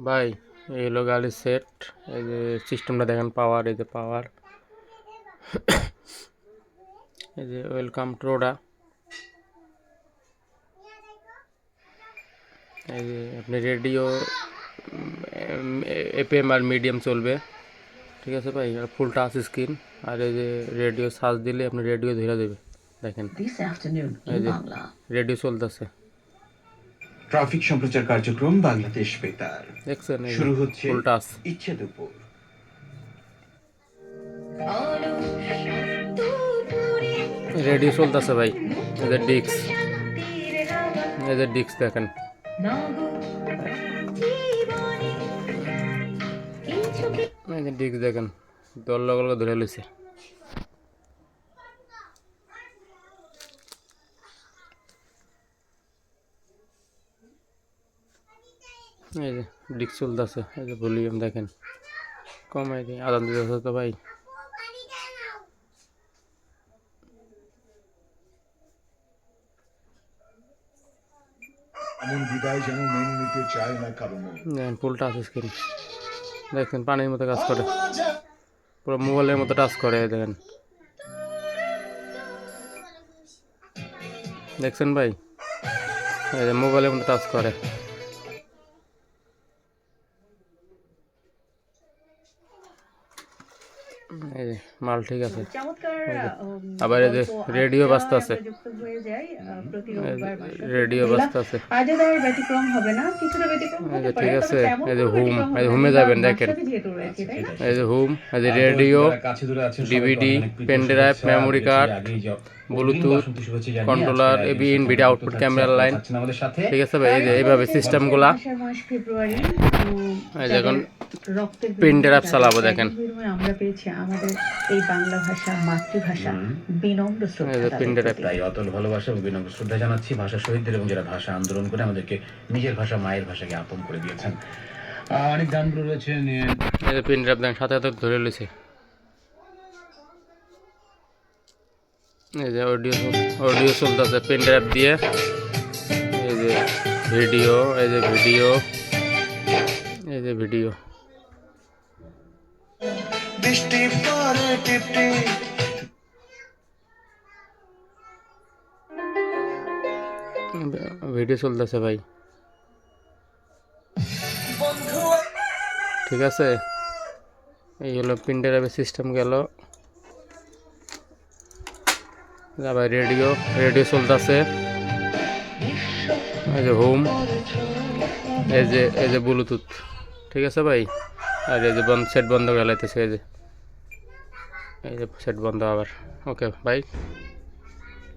ভাই এই হলো গাড়ির সেট এই যে সিস্টেমটা দেখেন পাওয়ার এই যে পাওয়ার এই যে ওয়েলকাম ট্রোডা এই যে আপনি রেডিও এফএম আর মিডিয়াম চলবে ঠিক আছে ভাই আর ফুল টাচ স্ক্রিন আর এই যে রেডিও সার্চ দিলে আপনি রেডিও ধরে দেবে দেখেন এই যে রেডিও চলতেছে ট্রাফিক সম্প্রচার কার্যক্রম বাংলাদেশ বেতার। শুরু হচ্ছে ইচ্ছে দুপুর। রেডিও চলতেছে ভাই এদের ডিক্স এদের ডিক্স দেখেন। ডিক্স দেখেন দল লগল ধরে লইছে। এই যে ডিক্স চলতেছে এই যে ভলিউম দেখেন। কমাই দিই আদান দিতেছে তো ভাই। দেখেন ফুল টাচ স্ক্রিন দেখেন পানির মতো কাজ করে। পুরো মোবাইলের মতো টাচ করে দেখেন। দেখছেন ভাই? মোবাইলের মতো টাচ করে। এই মাল ঠিক আছে। আবার এই যে রেডিও রবিবার মাসে। রেডিও বাজতেছে আছে। ব্যতিক্রম হবে না কিছুটা ব্যতিক্রম এই হতে যে পারে, ঠিক আছে, এই যে হুম, ব্যতিক্রম এই হুমে যাবেন, দেখেন। এই যে হোম এই যে radio DVD pen drive, memory card, bluetooth, controller, AV in, video output, camera line. ঠিক আছে ভাই এই যে এইভাবে সিস্টেমগুলা এখন পেন বিনিময়ে চালাবো দেখেন। আমরা পেয়েছি আমাদের এই বাংলা ভাষা মাতৃভাষা বিনম্র শ্রদ্ধা। তাই অতল ভালোবাসা এবং বিনম্র শ্রদ্ধা জানাচ্ছি ভাষা শহীদদের এবং যারা ভাষা আন্দোলন করে আমাদেরকে নিজের ভাষা মায়ের ভাষাকে আপন করে দিয়েছেন অনেক গানগুলো রয়েছে এই যে দেখেন সাথে সাথে ধরে লইছে এই যে অডিও অডিও চলতেছে পেন ড্রাইভ দিয়ে এই যে ভিডিও এই যে ভিডিও এই যে ভিডিও বৃষ্টি পরে টিপটি ভিডিও চলতেছে ভাই ঠিক আছে এই হলো পিন ড্রাইভের সিস্টেম গেল আবার রেডিও রেডিও চলতেছে। এই যে হোম এই যে এই যে ব্লুটুথ ঠিক আছে ভাই? আর এই যে বন্ধ সেট বন্ধ গেলাইতেছে এই যে। এই যে সেট বন্ধ আবার। ওকে ভাই